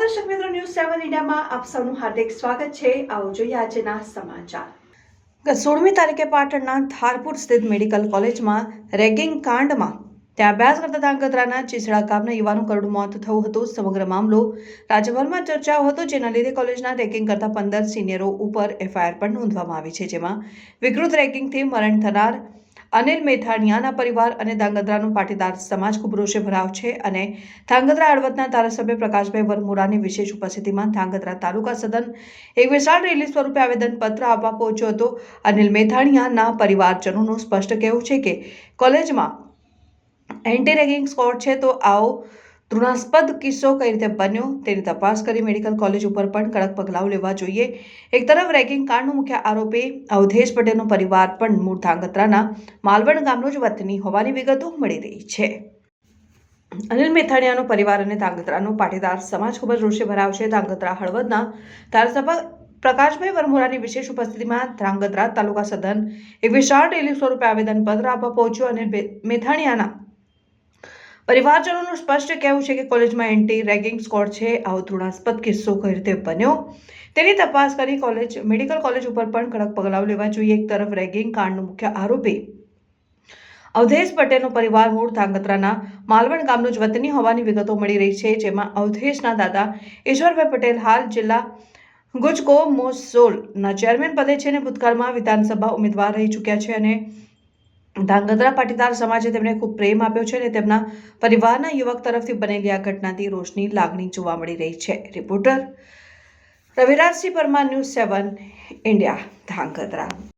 દર્શક મિત્રો ન્યૂઝ સેવન ઇન્ડિયામાં આપ સૌનું હાર્દિક સ્વાગત છે. આવો જોઈએ આજના સમાચાર. ગત સોળમી તારીખે પાટણના ધારપુર સ્થિત મેડિકલ કોલેજમાં રેગિંગ કાંડમાં ત્યાં અભ્યાસ કરતા ધાંગધ્રાના ચીસડા ગામના યુવાનું કરોડ મોત થયું હતું. સમગ્ર મામલો રાજ્યભરમાં ચર્ચાઓ હતો, જેના લીધે કોલેજના રેગિંગ કરતા પંદર સિનિયરો ઉપર એફઆઈઆર પણ નોંધવામાં આવી છે, જેમાં વિકૃત રેગિંગથી મરણ થનાર અનિલ મેથાણીયાના પરિવાર અને ધાંગધ્રાનું પાટીદાર સમાજ ખૂબ રોષે ભરાવ છે અને ધાંગધ્રા હળવદના ધારાસભ્ય પ્રકાશભાઈ વરમોરાની વિશેષ ઉપસ્થિતિમાં ધાંગધ્રા તાલુકા સદન એક વિશાળ રેલી સ્વરૂપે આવેદનપત્ર આપવા પહોંચ્યો હતો. અનિલ મેથાણીયાના પરિવારજનોનું સ્પષ્ટ કહેવું છે કે કોલેજમાં એન્ટી રેગિંગ સ્કોડ છે, તો આવો તૃણાસ્પદ કિસ્સો કઈ રીતે બન્યો તેની તપાસ કરી મેડિકલ કોલેજ ઉપર પણ કડક પગલાઓ લેવા જોઈએ. એક તરફ રેગિંગ કાંડનો મુખ્ય આરોપી અવધેશ પટેલનો પરિવાર પણ મૂળ ધાંગધ્રાના માલવણ ગામનો જ વતની હોવાની વિગતો મળી રહી છે. અનિલ મેથાણિયાનો પરિવાર અને ધાંગધ્રાનો પાટીદાર સમાજ ખૂબ જ રોષે ભરાવ છે. ધાંગધ્રા હળવદના ધારાસભા પ્રકાશભાઈ વરમોરાની વિશેષ ઉપસ્થિતિમાં ધ્રાંગધ્રા તાલુકા સદન એક વિશાળ રેલી સ્વરૂપે આવેદનપત્ર આપવા પહોંચ્યું અને મેથાણિયાના પરિવારજનોનું સ્પષ્ટ કહેવું છે કે કોલેજમાં એન્ટી રેગિંગ સ્કોડ છે, આવો તૃણાસ્પદ કિસ્સો કઈ રીતે બન્યો? તેની તપાસ કરી કોલેજ, મેડિકલ કોલેજ ઉપર પણ કડક પગલાઓ લેવા જોઈએ. એક તરફ રેગિંગ કાંડનો મુખ્ય આરોપી અવધેશ પટેલનો પરિવાર મૂળ ધાંગધ્રાના માલવણ ગામનો જ વતની હોવાની વિગતો મળી રહી છે, જેમાં અવધેશના દાદા ઈશ્વરભાઈ પટેલ હાલ જિલ્લા ગુજકો મોસોલના ચેરમેન પદે છે અને ભૂતકાળમાં વિધાનસભા ઉમેદવાર રહી ચૂક્યા છે અને ધાંગધ્રા પાટીદાર સમાજે તેમને ખૂબ પ્રેમ આપ્યો છે અને તેમના પરિવારના યુવક તરફથી બનેલી આ ઘટનાથી રોષની લાગણી જોવા મળી રહી છે. Reporter Ravirajsinh Parmar news seven, India, Dhrangadhra.